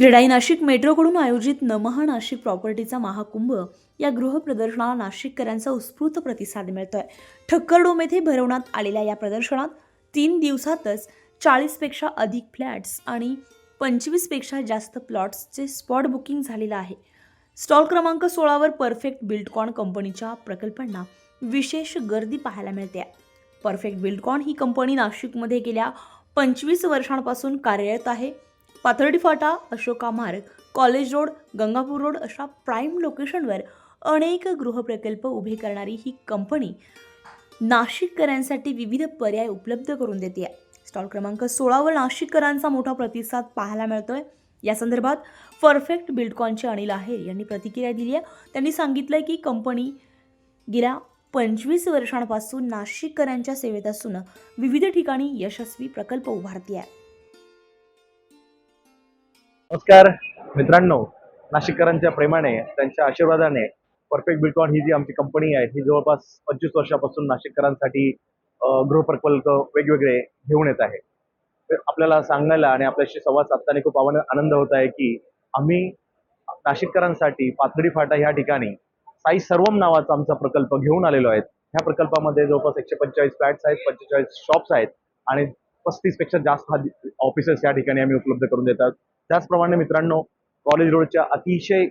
क्रीडाई नाशिक मेट्रोकडून आयोजित नमः नाशिक प्रॉपर्टीचा महाकुंभ या गृहप्रदर्शनाला नाशिककरांचा उत्स्फूर्त प्रतिसाद मिळतोय. आहे ठक्करडोम येथे भरवण्यात आलेल्या या प्रदर्शनात तीन दिवसातच चाळीसपेक्षा अधिक फ्लॅट्स आणि पंचवीसपेक्षा जास्त प्लॉट्सचे स्पॉट बुकिंग झालेलं आहे. स्टॉल क्रमांक सोळावर परफेक्ट बिल्डकॉन कंपनीच्या प्रकल्पांना विशेष गर्दी पाहायला मिळते. परफेक्ट बिल्डकॉन ही कंपनी नाशिकमध्ये गेल्या पंचवीस वर्षांपासून कार्यरत आहे. Pathardi Phata Ashoka Marg college road Gangapur road अशा प्राईम लोकेशनवर अनेक गृहप्रकल्प उभे करणारी ही कंपनी नाशिककरांसाठी विविध पर्याय उपलब्ध करून देते. स्टॉल क्रमांक सोळावर नाशिककरांचा मोठा प्रतिसाद पाहायला मिळतोय. या संदर्भात परफेक्ट बिल्डकॉनचे अनिल आहेर यांनी प्रतिक्रिया दिली आहे. त्यांनी सांगितलं की कंपनी गेल्या पंचवीस वर्षांपासून नाशिककरांच्या सेवेत असून विविध ठिकाणी यशस्वी प्रकल्प उभारते आहे नमस्कार. मित्रांनो नाशिककरांच्या प्रेमाने त्यांच्या आशीर्वादाने परफेक्ट बिल्कॉन ही जी आमची कंपनी आहे ही जवळपास पंचवीस वर्षापासून नाशिककरांसाठी गृहप्रकल्प वेगवेगळे घेऊन येत आहे. तर आपल्याला सांगायला आणि आपल्याशी संवाद साधताना खूप आवड आनंद होत आहे की आम्ही नाशिककरांसाठी पातळी फाटा ह्या ठिकाणी साई सर्वम नावाचा आमचा प्रकल्प घेऊन आलेलो आहे. ह्या प्रकल्पामध्ये जवळपास एकशे पंचेचाळीस फ्लॅट्स आहेत पंचेचाळीस शॉप्स आहेत आणि पस्तीसपेक्षा जास्त ऑफिसेस या ठिकाणी आम्ही उपलब्ध करून देतात. त्याचप्रमाणे मित्रांनो कॉलेज रोडच्या अतिशय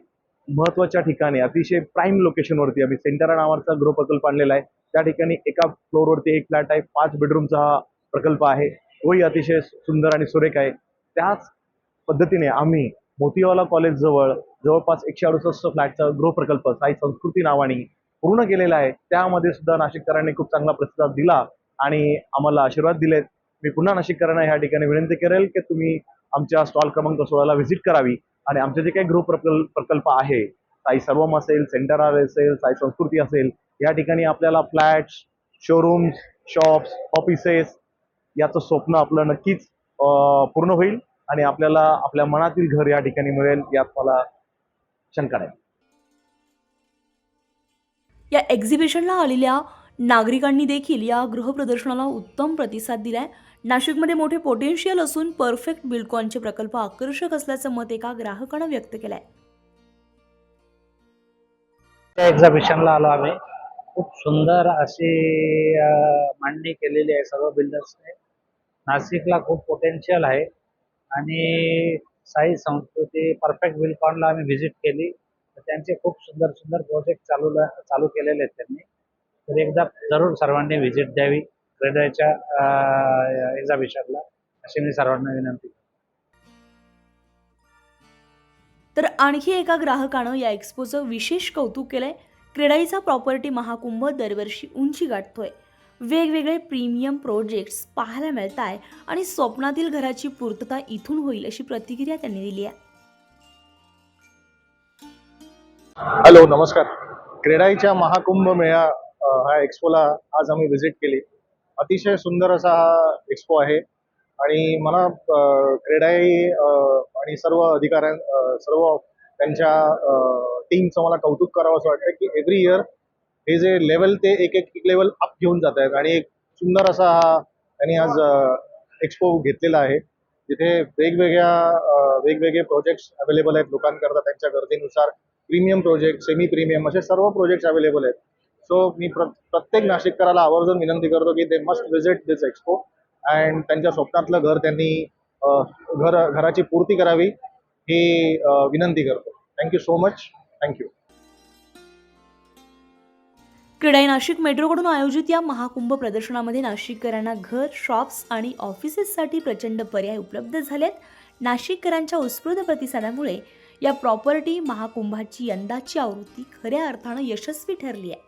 महत्त्वाच्या ठिकाणी अतिशय प्राईम लोकेशनवरती आम्ही सेंटरा नावाचा गृहप्रकल्प आणलेला आहे. त्या ठिकाणी एका फ्लोअरवरती एक फ्लॅट आहे. पाच बेडरूमचा हा प्रकल्प आहे. तोही अतिशय सुंदर आणि सुरेख आहे. त्याच पद्धतीने आम्ही मोतीवाला कॉलेज जवळ जवळपास एकशे अडुसष्ट फ्लॅटचा गृहप्रकल्प साई संस्कृती नावाने पूर्ण केलेला आहे. त्यामध्ये सुद्धा नाशिककरांनी खूप चांगला प्रतिसाद दिला आणि आम्हाला आशीर्वाद दिलेत. मी पुन्हा नाशिककरांना ह्या ठिकाणी विनंती करेल की तुम्ही आमच्या स्टॉल क्रमांक सोळाला व्हिजिट करावी. आणि आमचे जे काही गृह प्रकल्प प्रकल्प आहे साई सर्वम असेल सेंटर असेल साई संस्कृती असेल या ठिकाणी आपल्याला फ्लॅट्स शोरूम्स शॉप्स ऑफिसेस याचं स्वप्न आपलं नक्कीच पूर्ण होईल. आणि आपल्याला आपल्या मनातील घर या ठिकाणी मिळेल यात मला शंका नाही. या एक्झिबिशनला आलेल्या नागरिकांनी देखील या गृहप्रदर्शनाला उत्तम प्रतिसाद दिलाय. नाशिकमध्ये मोठे पोटेन्शियल असून परफेक्ट बिल्डकॉनचे प्रकल्प आकर्षक असल्याचं मत एका ग्राहकानं व्यक्त केलंय. त्या एक्झिबिशनला आलो आम्ही. खूप सुंदर अशी मांडणी केलेली आहे सर्व बिल्डर्सने नाशिकला खूप पोटेन्शियल आहे. आणि साई संस्कृती परफेक्ट बिल्डकॉनला आम्ही व्हिजिट केली. तर त्यांचे खूप सुंदर सुंदर प्रोजेक्ट चालू चालू केलेले आहेत त्यांनी. तर एकदा जरूर सर्वांनी व्हिजिट द्यावी. क्रेडाच्या एक्झिबिशनला अशी मी सर्वांना विनंती. तर आणखी एका ग्राहकानं या एक्स्पोचं विशेष कौतुक केलंय. क्रेडाईचा प्रॉपर्टी महाकुंभ दरवर्षी उंची गाठतोय. वेगवेगळे प्रीमियम प्रोजेक्ट्स पाहायला मिळत आहे आणि स्वप्नातील घराची पूर्तता इथून होईल अशी प्रतिक्रिया त्यांनी दिली आहे. हॅलो नमस्कार. क्रेडाईच्या महाकुंभ मेळा ह्या एक्स्पोला आज आम्ही व्हिजिट केली. अतिशय सुंदर असा हा एक्स्पो आहे. आणि मला क्रेडाई आणि सर्व अधिकाऱ्यां सर्व त्यांच्या टीमचं मला कौतुक करावं असं वाटतं की एव्हरी इयर हे जे लेवल ते एक एक लेवल अप घेऊन जात आहेत. आणि एक सुंदर असा हा त्यांनी आज एक्सपो घेतलेला आहे. जिथे वेगवेगळ्या वेगवेगळे प्रोजेक्ट्स अवेलेबल आहेत लोकांकरता त्यांच्या गरजेनुसार. प्रीमियम प्रोजेक्ट सेमी प्रीमियम असे सर्व प्रोजेक्ट्स अवेलेबल आहेत. सो मी प्रत्येक नाशिककराला आवर्जून विनंती करतो की they must visit this expo and त्यांच्या स्वप्नातलं घर त्यांनी घर घराची पूर्ती करावी ही विनंती करतो. Thank you so much thank you CREDAI Nashik मेट्रोकडून आयोजित या महाकुंभ प्रदर्शनामध्ये नाशिककरांना घर शॉप्स आणि ऑफिसेससाठी प्रचंड पर्याय उपलब्ध झालेत. नाशिककरांच्या उत्स्फूर्त प्रतिसादामुळे या प्रॉपर्टी महाकुंभाची यंदाची आवृत्ती खऱ्या अर्थानं यशस्वी ठरली आहे.